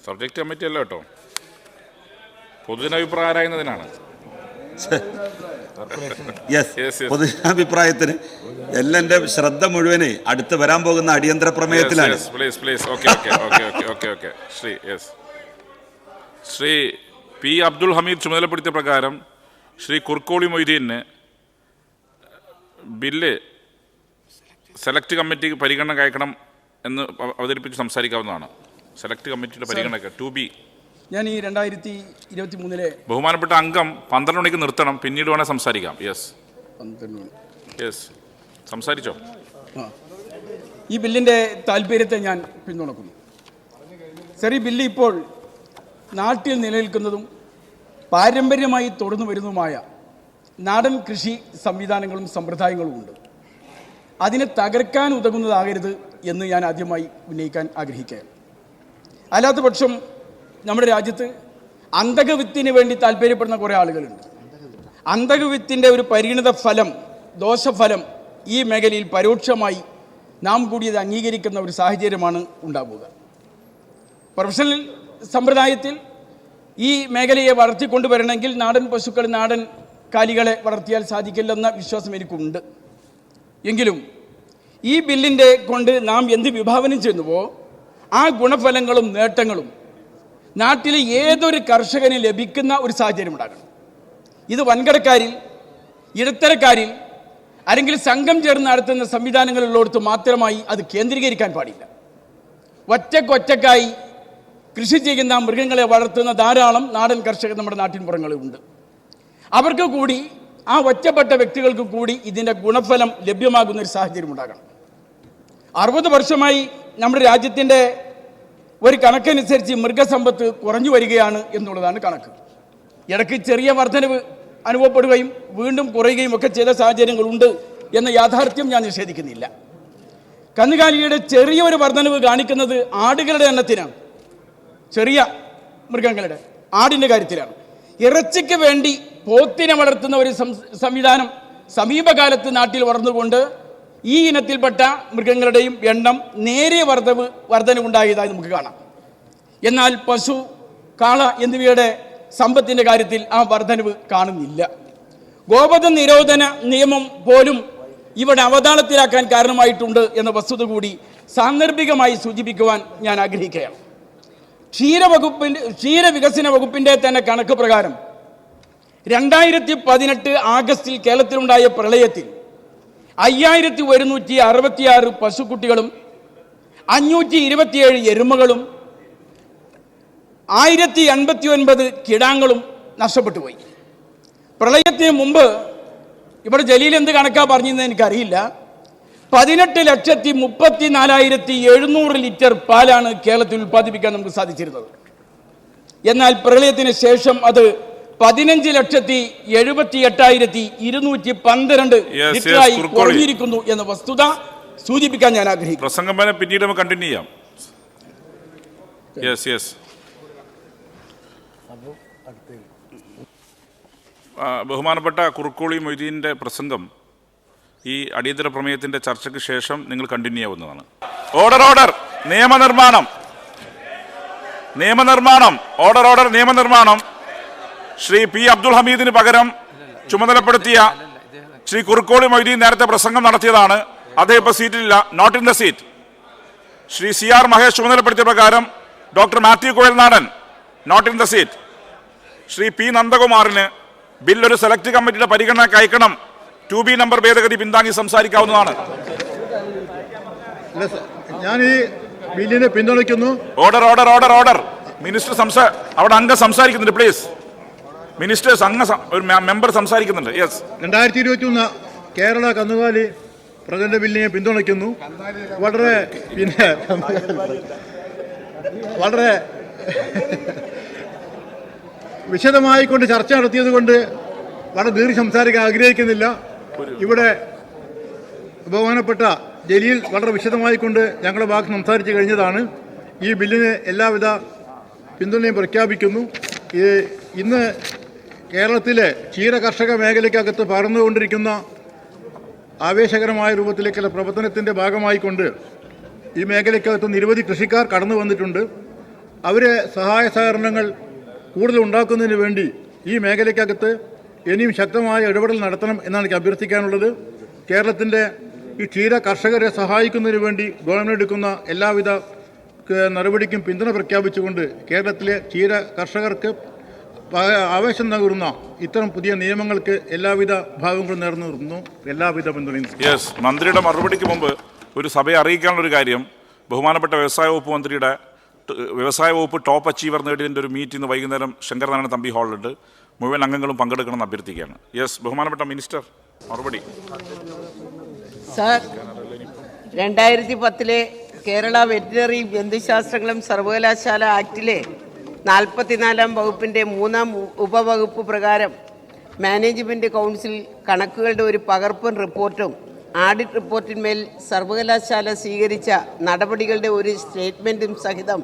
സബ്ജക്റ്റ് കമ്മിറ്റി അല്ല കേട്ടോ. പൊതുജനാഭിപ്രായം ആരായുന്നതിനാണ്. യെസ്. പൊതുജനാഭിപ്രായത്തിന് എല്ലാം എന്റെ ശ്രദ്ധ മുഴുവനെ അടുത്ത് വരാൻ പോകുന്ന അടിയന്തര പ്രമേയത്തിലാണ്. ശ്രീ പി അബ്ദുൽ ഹമീദ് ചുമതലപ്പെടുത്തിയ പ്രകാരം ശ്രീ കുർക്കോളി മൊയ്തീന് ബില്ല് സെലക്ട് കമ്മിറ്റിക്ക് പരിഗണന കയക്കണം എന്ന് അവ- അവതരിപ്പിച്ച് സംസാരിക്കാവുന്നതാണ്. സെലക്ട് കമ്മിറ്റിയുടെ പരിഗണന ടു ബി ഞാൻ ഈ രണ്ടായിരത്തി ഇരുപത്തി മൂന്നിലെ ബഹുമാനപ്പെട്ട അംഗം പന്ത്രണ്ട് മണിക്ക് നിർത്തണം. പിന്നീട് വേണേൽ സംസാരിക്കാം. യെസ് യെസ് സംസാരിച്ചോ? ഈ ബില്ലിന്റെ താല്പര്യത്തെ ഞാൻ പിന്തുണക്കുന്നു. സർ ഈ ബില്ല് ഇപ്പോൾ നാട്ടിൽ നിലനിൽക്കുന്നതും പാരമ്പര്യമായി തുടർന്നു വരുന്നതുമായ നാടൻ കൃഷി സംവിധാനങ്ങളും സമ്പ്രദായങ്ങളും ഉണ്ട്. അതിനെ തകർക്കാൻ ഉതകുന്നതാകരുത് എന്ന് ഞാൻ ആദ്യമായി ഉന്നയിക്കാൻ ആഗ്രഹിക്കുകയാണ്. അല്ലാത്ത പക്ഷം നമ്മുടെ രാജ്യത്ത് അന്തകവിത്തിന് വേണ്ടി താല്പര്യപ്പെടുന്ന കുറേ ആളുകളുണ്ട്. അന്തകവിത്തിന്റെ ഒരു പരിണിത ഫലം ദോഷഫലം ഈ മേഖലയിൽ പരോക്ഷമായി നാം കൂടി ഇത് അംഗീകരിക്കുന്ന ഒരു സാഹചര്യമാണ് ഉണ്ടാവുക. പ്രൊഫഷണൽ സമ്പ്രദായത്തിൽ ഈ മേഖലയെ വളർത്തിക്കൊണ്ടുവരണമെങ്കിൽ നാടൻ പശുക്കൾ നാടൻ കാലികളെ വളർത്തിയാൽ സാധിക്കില്ലെന്ന വിശ്വാസം എനിക്കുണ്ട്. എങ്കിലും ഈ ബില്ലിന്റെ കൊണ്ട് നാം എന്ത് വിഭാവനം ചെയ്യുന്നുവോ ആ ഗുണഫലങ്ങളും നേട്ടങ്ങളും നാട്ടിലെ ഏതൊരു കർഷകന് ലഭിക്കുന്ന ഒരു സാഹചര്യം ഉണ്ടാകണം. ഇത് വൻകിടക്കാരിൽ ഇടത്തരക്കാരിൽ അല്ലെങ്കിൽ സംഘം ചേർന്ന് നടത്തുന്ന സംവിധാനങ്ങളുള്ളിടത്ത് മാത്രമായി അത് കേന്ദ്രീകരിക്കാൻ പാടില്ല. ഒറ്റക്കൊറ്റക്കായി കൃഷി ചെയ്യുന്ന മൃഗങ്ങളെ വളർത്തുന്ന ധാരാളം നാടൻ കർഷകർ നമ്മുടെ നാട്ടിൻ പുറങ്ങളിലുണ്ട് അവർക്ക് കൂടി ആ ഒറ്റപ്പെട്ട വ്യക്തികൾക്ക് കൂടി ഇതിന്റെ ഗുണഫലം ലഭ്യമാകുന്ന ഒരു സാഹചര്യം ഉണ്ടാകണം. അറുപത് വർഷമായി നമ്മുടെ രാജ്യത്തിന്റെ ഒരു കണക്കനുസരിച്ച് മൃഗസമ്പത്ത് കുറഞ്ഞു വരികയാണ് എന്നുള്ളതാണ് കണക്ക്. ഇടയ്ക്ക് ചെറിയ വർധനവ് അനുഭവപ്പെടുകയും വീണ്ടും കുറയുകയും ഒക്കെ ചെയ്ത സാഹചര്യങ്ങളുണ്ട് എന്ന യാഥാർത്ഥ്യം ഞാൻ നിഷേധിക്കുന്നില്ല. കന്നുകാലിയുടെ ചെറിയൊരു വർധനവ് കാണിക്കുന്നത് ആടുകളുടെ എണ്ണത്തിനാണ്. ചെറിയ മൃഗങ്ങളുടെ ആടിന്റെ കാര്യത്തിലാണ്. ഇറച്ചിക്ക് വേണ്ടി പോത്തിനെ വളർത്തുന്ന ഒരു സംവിധാനം സമീപകാലത്ത് നാട്ടിൽ വളർന്നുകൊണ്ട് ഈ ഇനത്തിൽപ്പെട്ട മൃഗങ്ങളുടെയും എണ്ണം നേരെ വർധവ് വർധനവുണ്ടായതായി നമുക്ക് കാണാം. എന്നാൽ പശു കാള എന്നിവയുടെ സമ്പത്തിന്റെ കാര്യത്തിൽ ആ വർധനവ് കാണുന്നില്ല. ഗോപത നിരോധന നിയമം പോലും ഇവിടെ അവതാളത്തിലാക്കാൻ കാരണമായിട്ടുണ്ട് എന്ന വസ്തുത കൂടി സാന്ദർഭികമായി സൂചിപ്പിക്കുവാൻ ഞാൻ ആഗ്രഹിക്കുകയാണ്. ക്ഷീരവകുപ്പിന്റെ ക്ഷീരവികസന വകുപ്പിന്റെ തന്നെ കണക്ക് പ്രകാരം രണ്ടായിരത്തി പതിനെട്ട് ആഗസ്റ്റിൽ കേരളത്തിലുണ്ടായ പ്രളയത്തിൽ അയ്യായിരത്തി ഒരുന്നൂറ്റി അറുപത്തിയാറ് പശുക്കുട്ടികളും അഞ്ഞൂറ്റി ഇരുപത്തിയേഴ് എരുമകളും ആയിരത്തി എൺപത്തി ഒൻപത് കിടാങ്ങളും നഷ്ടപ്പെട്ടു പോയി. പ്രളയത്തിന് മുമ്പ് ഇവിടെ ജലീൽ എന്ത് കണക്കാ പറഞ്ഞതെന്ന് എനിക്കറിയില്ല. പതിനെട്ട് ലക്ഷത്തി മുപ്പത്തി നാലായിരത്തി എഴുന്നൂറ് ലിറ്റർ പാലാണ് കേരളത്തിൽ ഉൽപ്പാദിപ്പിക്കാൻ നമുക്ക് സാധിച്ചിരുന്നത്. എന്നാൽ പ്രളയത്തിന് ശേഷം അത് പതിനഞ്ച് ലക്ഷത്തി എഴുപത്തി എട്ടായിരത്തി ഇരുന്നൂറ്റി പന്ത്രണ്ട് ലിറ്ററായി കുറഞ്ഞിരിക്കുന്നു എന്ന വസ്തുത സൂചിപ്പിക്കാൻ ഞാൻ ആഗ്രഹിക്കുന്നു. പ്രസംഗം പിന്നീട് നമുക്ക് കണ്ടിന്യൂ ചെയ്യാം. യെസ് യെസ് ബഹുമാനപ്പെട്ട കുറുക്കോളി മൊയ്തീന്റെ പ്രസംഗം ഈ അടിയന്തര പ്രമേയത്തിന്റെ ചർച്ചയ്ക്ക് ശേഷം നിങ്ങൾ കണ്ടിന്യൂ ആവുന്നതാണ് ഓർഡർ ഓർഡർ നിയമനിർമ്മാണം. നിയമനിർമ്മാണം. ഓർഡർ ഓർഡർ നിയമനിർമ്മാണം. ശ്രീ പി അബ്ദുൽ ഹമീദിന് പകരം ചുമതലപ്പെടുത്തിയ ശ്രീ കുറുക്കോളി മൊയ്തീൻ നേരത്തെ പ്രസംഗം നടത്തിയതാണ്. അദ്ദേഹം ഇപ്പോൾ സീറ്റിലില്ല. Not in the seat Shri C R Mahesh ചുമതലപ്പെടുത്തിയ പ്രകാരം doctor Mathew Kuzhalnadan not in the seat Shri P നന്ദകുമാറിന് bill ഒരു സെലക്ട് കമ്മിറ്റിയുടെ പരിഗണനയ്ക്ക് അയക്കണം. ടു ബി നമ്പർ ഭേദഗതി പിന്താങ്ങി സംസാരിക്കാവുന്നതാണ്. ഞാൻ ഈ ബില്ലിനെ പിന്തുണയ്ക്കുന്നു. Order order order order minister സംസാ അവിടെ അംഗം സംസാരിക്കുന്നുണ്ട് പ്ലീസ് മിനിസ്റ്റേഴ്സ് അംഗ ഒരു മെമ്പർ സംസാരിക്കുന്നുണ്ട്. യെസ് രണ്ടായിരത്തി ഇരുപത്തി ഒന്ന് കേരള കന്നുകാലി പ്രസിഡന്റ് ബില്ലിനെ പിന്തുണയ്ക്കുന്നു. വളരെ പിന്നെ വളരെ വിശദമായി കൊണ്ട് ചർച്ച നടത്തിയത് കൊണ്ട് വളരെ ദീർഘ സംസാരിക്കാൻ ആഗ്രഹിക്കുന്നില്ല. ഇവിടെ ബഹുമാനപ്പെട്ട ജലീൽ വളരെ വിശദമായി കൊണ്ട് ഞങ്ങളുടെ ഭാഗത്ത് സംസാരിച്ചു കഴിഞ്ഞതാണ്. ഈ ബില്ലിന് എല്ലാവിധ പിന്തുണയും പ്രഖ്യാപിക്കുന്നു. ഇന്ന് കേരളത്തിലെ ക്ഷീര കർഷക മേഖലയ്ക്കകത്ത് പകർന്നുകൊണ്ടിരിക്കുന്ന ആവേശകരമായ രൂപത്തിലേക്കുള്ള പ്രവർത്തനത്തിന്റെ ഭാഗമായിക്കൊണ്ട് ഈ മേഖലയ്ക്കകത്ത് നിരവധി കൃഷിക്കാർ കടന്നു വന്നിട്ടുണ്ട്. അവരെ സഹായ സഹകരണങ്ങൾ കൂടുതൽ ഉണ്ടാക്കുന്നതിന് വേണ്ടി ഈ മേഖലയ്ക്കകത്ത് ഇനിയും ശക്തമായ ഇടപെടൽ നടത്തണം എന്നാണ് എനിക്ക് അഭ്യർത്ഥിക്കാനുള്ളത്. കേരളത്തിന്റെ ഈ ക്ഷീര കർഷകരെ സഹായിക്കുന്നതിന് വേണ്ടി ഗവൺമെന്റ് എടുക്കുന്ന എല്ലാവിധ നടപടിക്കും പിന്തുണ പ്രഖ്യാപിച്ചുകൊണ്ട് കേരളത്തിലെ ക്ഷീര കർഷകർക്ക് ആവേശം നൽകുന്ന ഇത്തരം പുതിയ നിയമങ്ങൾക്ക് എല്ലാവിധ ഭാഗങ്ങളും നേർന്നു നിർന്നു എല്ലാവിധ പിന്തുണയും. യെസ് മന്ത്രിയുടെ മറുപടിക്ക് മുമ്പ് ഒരു സഭയെ അറിയിക്കാനുള്ള ഒരു കാര്യം. ബഹുമാനപ്പെട്ട വ്യവസായ വകുപ്പ് മന്ത്രിയുടെ വ്യവസായ വകുപ്പ് ടോപ്പ് അച്ചീവർ നേടിയതിന്റെ ഒരു മീറ്റ് ഇന്ന് വൈകുന്നേരം ശങ്കരനാരായണ തമ്പി ഹാളിലുണ്ട് മുഴുവൻ അംഗങ്ങളും പങ്കെടുക്കണമെന്ന് അഭ്യർത്ഥിക്കുകയാണ്. യെസ് ബഹുമാനപ്പെട്ട മിനിസ്റ്റർ മറുപടി. സാർ രണ്ടായിരത്തി പത്തിലെ കേരള വെറ്റിനറി ജന്തുശാസ്ത്രങ്ങളും സർവകലാശാല ആക്ടിലെ നാൽപ്പത്തിനാലാം വകുപ്പിന്റെ മൂന്നാം ഉപവകുപ്പ് പ്രകാരം മാനേജ്മെന്റ് കൗൺസിൽ കണക്കുകളുടെ ഒരു പകർപ്പും റിപ്പോർട്ടും ആഡിറ്റ് റിപ്പോർട്ടിന്മേൽ സർവകലാശാല സ്വീകരിച്ച നടപടികളുടെ ഒരു സ്റ്റേറ്റ്മെന്റും സഹിതം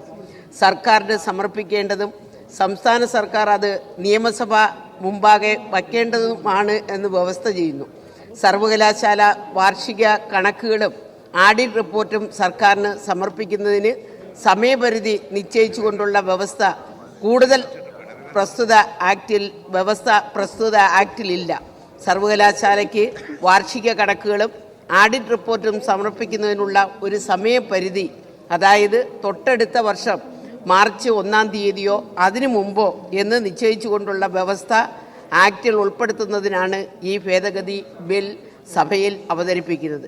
സർക്കാരിന് സമർപ്പിക്കേണ്ടതും സംസ്ഥാന സർക്കാർ അത് നിയമസഭ മുമ്പാകെ വയ്ക്കേണ്ടതുമാണ് എന്ന് വ്യവസ്ഥ ചെയ്യുന്നു. സർവകലാശാല വാർഷിക കണക്കുകളും ആഡിറ്റ് റിപ്പോർട്ടും സർക്കാരിന് സമർപ്പിക്കുന്നതിന് സമയപരിധി നിശ്ചയിച്ചുകൊണ്ടുള്ള വ്യവസ്ഥ കൂടുതൽ പ്രസ്തുത ആക്റ്റിൽ വ്യവസ്ഥ പ്രസ്തുത ആക്റ്റിലില്ല സർവകലാശാലയ്ക്ക് വാർഷിക കണക്കുകളും ആഡിറ്റ് റിപ്പോർട്ടും സമർപ്പിക്കുന്നതിനുള്ള ഒരു സമയപരിധി അതായത് തൊട്ടടുത്ത വർഷം മാർച്ച് ഒന്നാം തീയതിയോ അതിനു മുമ്പോ എന്ന് നിശ്ചയിച്ചുകൊണ്ടുള്ള വ്യവസ്ഥ ആക്റ്റിൽ ഉൾപ്പെടുത്തുന്നതിനാണ് ഈ ഭേദഗതി ബിൽ സഭയിൽ അവതരിപ്പിക്കുന്നത്.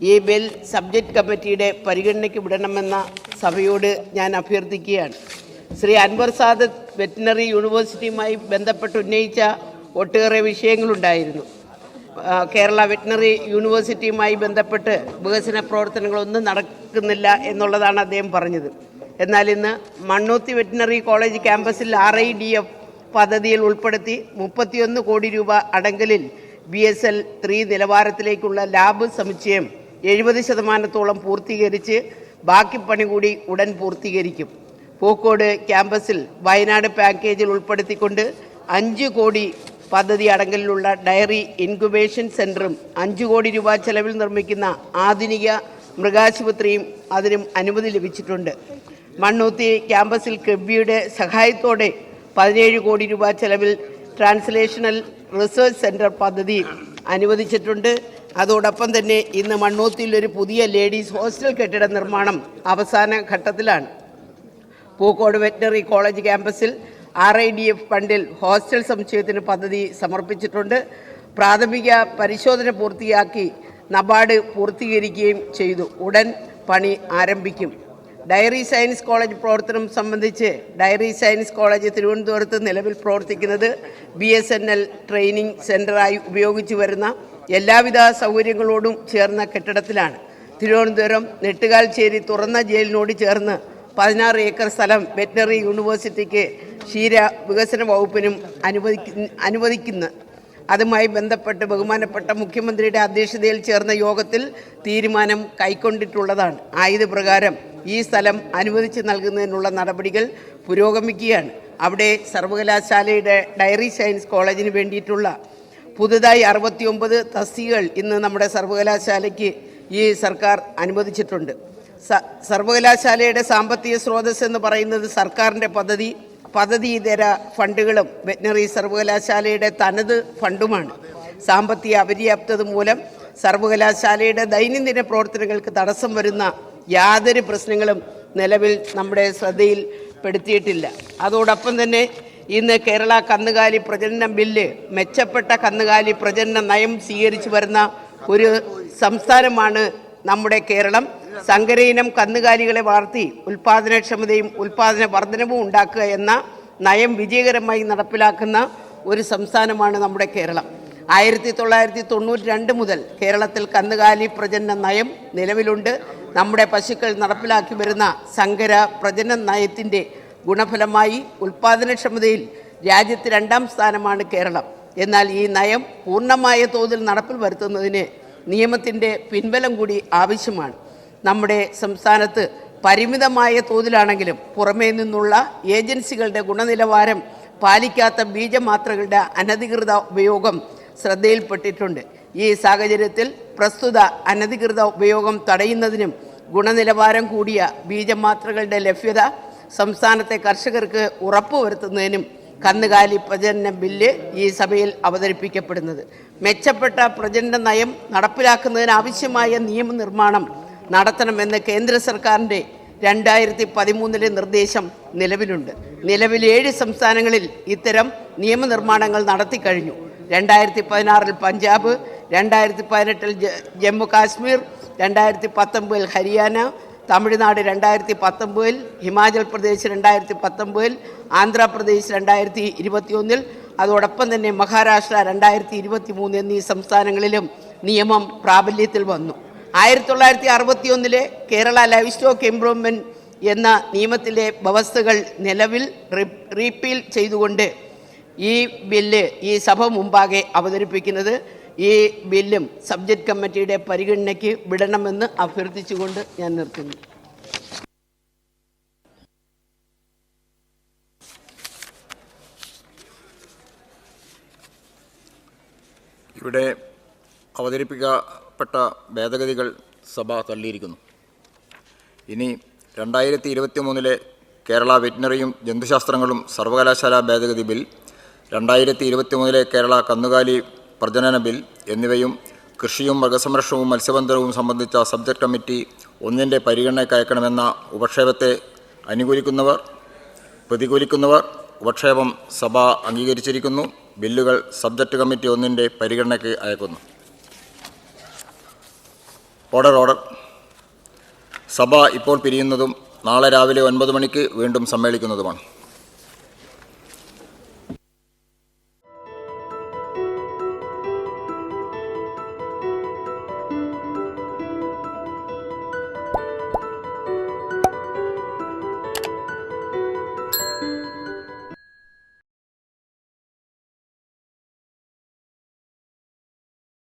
ഈ ബിൽ സബ്ജക്ട് കമ്മിറ്റിയുടെ പരിഗണനയ്ക്ക് വിടണമെന്ന സഭയോട് ഞാൻ അഭ്യർത്ഥിക്കുകയാണ്. ശ്രീ അൻവർ സാദത്ത് വെറ്റിനറി യൂണിവേഴ്സിറ്റിയുമായി ബന്ധപ്പെട്ട് ഉന്നയിച്ച ഒട്ടേറെ വിഷയങ്ങളുണ്ടായിരുന്നു. കേരള വെറ്റിനറി യൂണിവേഴ്സിറ്റിയുമായി ബന്ധപ്പെട്ട് വികസന പ്രവർത്തനങ്ങളൊന്നും നടക്കുന്നില്ല എന്നുള്ളതാണ് അദ്ദേഹം പറഞ്ഞത്. എന്നാൽ ഇന്ന് മണ്ണൂത്തി വെറ്റിനറി കോളേജ് ക്യാമ്പസിൽ ആർ ഐ ഡി എഫ് പദ്ധതിയിൽ ഉൾപ്പെടുത്തി മുപ്പത്തിയൊന്ന് കോടി രൂപ അടങ്കലിൽ ബി എസ് എൽ ത്രീ നിലവാരത്തിലേക്കുള്ള ലാബ് സമുച്ചയം എഴുപത് ശതമാനത്തോളം പൂർത്തീകരിച്ച് ബാക്കി പണി കൂടി ഉടൻ പൂർത്തീകരിക്കും. പൂക്കോട് ക്യാമ്പസിൽ വയനാട് പാക്കേജിൽ ഉൾപ്പെടുത്തിക്കൊണ്ട് അഞ്ച് കോടി പദ്ധതി അടങ്കലിലുള്ള ഡയറി ഇൻക്യുബേഷൻ സെന്ററും അഞ്ചു കോടി രൂപ ചെലവിൽ നിർമ്മിക്കുന്ന ആധുനിക മൃഗാശുപത്രിയും അതിനും അനുമതി ലഭിച്ചിട്ടുണ്ട്. മണ്ണൂത്തി ക്യാമ്പസിൽ കെബിയുടെ സഹായത്തോടെ പതിനേഴ് കോടി രൂപ ചെലവിൽ ട്രാൻസ്ലേഷണൽ റിസർച്ച് സെന്റർ പദ്ധതി അനുവദിച്ചിട്ടുണ്ട്. അതോടൊപ്പം തന്നെ ഇന്ന് മണ്ണൂത്തിയിൽ ഒരു പുതിയ ലേഡീസ് ഹോസ്റ്റൽ കെട്ടിട നിർമ്മാണം അവസാന ഘട്ടത്തിലാണ്. പൂക്കോട് വെറ്റിനറി കോളേജ് ക്യാമ്പസിൽ ആർ ഐ ഡി എഫ് ഫണ്ടിൽ ഹോസ്റ്റൽ സമുച്ചയത്തിന് പദ്ധതി സമർപ്പിച്ചിട്ടുണ്ട്. പ്രാഥമിക പരിശോധന പൂർത്തിയാക്കി നബാർഡ് പൂർത്തീകരിക്കുകയും ചെയ്തു. ഉടൻ പണി ആരംഭിക്കും. ഡയറി സയൻസ് കോളേജ് പ്രവർത്തനം സംബന്ധിച്ച് ഡയറി സയൻസ് കോളേജ് തിരുവനന്തപുരത്ത് നിലവിൽ പ്രവർത്തിക്കുന്നത് B S N L training സെന്ററായി ഉപയോഗിച്ചു വരുന്ന എല്ലാവിധ സൗകര്യങ്ങളോടും ചേർന്ന കെട്ടിടത്തിലാണ്. തിരുവനന്തപുരം നെട്ടുകാൽച്ചേരി തുറന്ന ജയിലിനോട് ചേർന്ന് പതിനാറ് ഏക്കർ സ്ഥലം വെറ്റിനറി യൂണിവേഴ്സിറ്റിക്ക് ക്ഷീര വികസന വകുപ്പിനും അനുവദിക്കുന്ന അനുവദിക്കുന്നു അതുമായി ബന്ധപ്പെട്ട് ബഹുമാനപ്പെട്ട മുഖ്യമന്ത്രിയുടെ അധ്യക്ഷതയിൽ ചേർന്ന യോഗത്തിൽ തീരുമാനം കൈക്കൊണ്ടിട്ടുള്ളതാണ്. ആയത് പ്രകാരം ഈ സ്ഥലം അനുവദിച്ച് നൽകുന്നതിനുള്ള നടപടികൾ പുരോഗമിക്കുകയാണ്. അവിടെ സർവകലാശാലയുടെ ഡയറി സയൻസ് കോളേജിന് വേണ്ടിയിട്ടുള്ള പുതുതായി അറുപത്തിയൊമ്പത് തസ്തികകൾ ഇന്ന് നമ്മുടെ സർവകലാശാലയ്ക്ക് ഈ സർക്കാർ അനുവദിച്ചിട്ടുണ്ട്. സർവകലാശാലയുടെ സാമ്പത്തിക സ്രോതസ് എന്ന് പറയുന്നത് സർക്കാരിന്റെ പദ്ധതി പദ്ധതി ഇതര ഫണ്ടുകളും വെറ്റിനറി സർവകലാശാലയുടെ തനത് ഫണ്ടുമാണ്. സാമ്പത്തിക അപര്യാപ്തത മൂലം സർവകലാശാലയുടെ ദൈനംദിന പ്രവർത്തനങ്ങൾക്ക് തടസ്സം വരുന്ന യാതൊരു പ്രശ്നങ്ങളും നിലവിൽ നമ്മുടെ ശ്രദ്ധയിൽ പെടുത്തിയിട്ടില്ല. അതോടൊപ്പം തന്നെ ഇന്ന് കേരള കന്നുകാലി പ്രജനന ബില്ല് മെച്ചപ്പെട്ട കന്നുകാലി പ്രജനന നയം സ്വീകരിച്ചു വരുന്ന ഒരു സംസ്ഥാനമാണ് നമ്മുടെ കേരളം. സങ്കരയിനം കന്നുകാലികളെ വളർത്തി ഉൽപാദനക്ഷമതയും ഉൽപാദന വർധനവും ഉണ്ടാക്കുക എന്ന നയം വിജയകരമായി നടപ്പിലാക്കുന്ന ഒരു സംസ്ഥാനമാണ് നമ്മുടെ കേരളം. ആയിരത്തി തൊള്ളായിരത്തി തൊണ്ണൂറ്റി രണ്ട് മുതൽ കേരളത്തിൽ കന്നുകാലി പ്രജനന നയം നിലവിലുണ്ട്. നമ്മുടെ പശുക്കൾ നടപ്പിലാക്കി വരുന്ന സങ്കര പ്രജനന നയത്തിന്റെ ഗുണഫലമായി ഉൽപാദനക്ഷമതയിൽ രാജ്യത്ത് രണ്ടാം സ്ഥാനമാണ് കേരളം. എന്നാൽ ഈ നയം പൂർണമായ തോതിൽ നടപ്പിൽ വരുത്തുന്നതിന് നിയമത്തിന്റെ പിൻബലം കൂടി ആവശ്യമാണ്. നമ്മുടെ സംസ്ഥാനത്ത് പരിമിതമായ തോതിലാണെങ്കിലും പുറമേ നിന്നുള്ള ഏജൻസികളുടെ ഗുണനിലവാരം പാലിക്കാത്ത ബീജമാത്രകളുടെ അനധികൃത ഉപയോഗം ശ്രദ്ധയിൽപ്പെട്ടിട്ടുണ്ട്. ഈ സാഹചര്യത്തിൽ പ്രസ്തുത അനധികൃത ഉപയോഗം തടയുന്നതിനും ഗുണനിലവാരം കൂടിയ ബീജമാത്രകളുടെ ലഭ്യത സംസ്ഥാനത്തെ കർഷകർക്ക് ഉറപ്പുവരുത്തുന്നതിനും കന്നുകാലി പ്രജനന ബില്ല് ഈ സഭയിൽ അവതരിപ്പിക്കപ്പെടുന്നത്. മെച്ചപ്പെട്ട പ്രജനന നയം നടപ്പിലാക്കുന്നതിനാവശ്യമായ നിയമനിർമ്മാണം നടത്തണമെന്ന് കേന്ദ്ര സർക്കാരിന്റെ രണ്ടായിരത്തി പതിമൂന്നിലെ നിർദ്ദേശം നിലവിലുണ്ട്. നിലവിൽ ഏഴ് സംസ്ഥാനങ്ങളിൽ ഇത്തരം നിയമനിർമ്മാണങ്ങൾ നടത്തി കഴിഞ്ഞു രണ്ടായിരത്തി പതിനാറിൽ പഞ്ചാബ് രണ്ടായിരത്തി പതിനെട്ടിൽ ജമ്മു കാശ്മീർ രണ്ടായിരത്തി പത്തൊമ്പതിൽ ഹരിയാന തമിഴ്നാട് രണ്ടായിരത്തി പത്തൊമ്പതിൽ ഹിമാചൽ പ്രദേശ് രണ്ടായിരത്തി പത്തൊമ്പതിൽ ആന്ധ്രാപ്രദേശ് രണ്ടായിരത്തി ഇരുപത്തിയൊന്നിൽ അതോടൊപ്പം തന്നെ മഹാരാഷ്ട്ര രണ്ടായിരത്തി ഇരുപത്തി മൂന്ന് എന്നീ സംസ്ഥാനങ്ങളിലും നിയമം പ്രാബല്യത്തിൽ വന്നു. ആയിരത്തി തൊള്ളായിരത്തി അറുപത്തി ഒന്നിലെ കേരള ലൈഫ് സ്റ്റോക്ക് ഇംപ്രൂവ്മെന്റ് എന്ന നിയമത്തിലെ വ്യവസ്ഥകൾ നിലവിൽ റീപ്പീൽ ചെയ്തുകൊണ്ട് ഈ ബില്ല് ഈ സഭ മുമ്പാകെ അവതരിപ്പിക്കുന്നത് ഈ ബില്ലും സബ്ജക്ട് കമ്മിറ്റിയുടെ പരിഗണനയ്ക്ക് വിടണമെന്ന് അഭ്യർത്ഥിച്ചുകൊണ്ട് ഞാൻ നിർത്തുന്നു. ഇവിടെ അവതരിപ്പിക്കപ്പെട്ട ഭേദഗതികൾ സഭ തള്ളിയിരിക്കുന്നു. ഇനി രണ്ടായിരത്തി ഇരുപത്തി മൂന്നിലെ കേരള വെറ്റിനറിയും ജന്തുശാസ്ത്രങ്ങളും സർവകലാശാല ഭേദഗതി ബിൽ രണ്ടായിരത്തി ഇരുപത്തി മൂന്നിലെ കേരള കന്നുകാലി പ്രജനന ബിൽ എന്നിവയും കൃഷിയും മൃഗസംരക്ഷണവും മത്സ്യബന്ധനവും സംബന്ധിച്ച സബ്ജക്ട് കമ്മിറ്റി ഒന്നിന്റെ പരിഗണനയ്ക്ക് അയക്കണമെന്ന ഉപക്ഷേപത്തെ അനുകൂലിക്കുന്നവർ പ്രതികൂലിക്കുന്നവർ ഉപക്ഷേപം സഭ അംഗീകരിച്ചിരിക്കുന്നു. ബില്ലുകൾ സബ്ജക്ട് കമ്മിറ്റി ഒന്നിന്റെ പരിഗണനയ്ക്ക് അയക്കുന്നു. Order order. സഭ ഇപ്പോൾ പിരിയുന്നതും നാളെ രാവിലെ ഒൻപത് മണിക്ക് വീണ്ടും സമ്മേളിക്കുന്നതുമാണ്.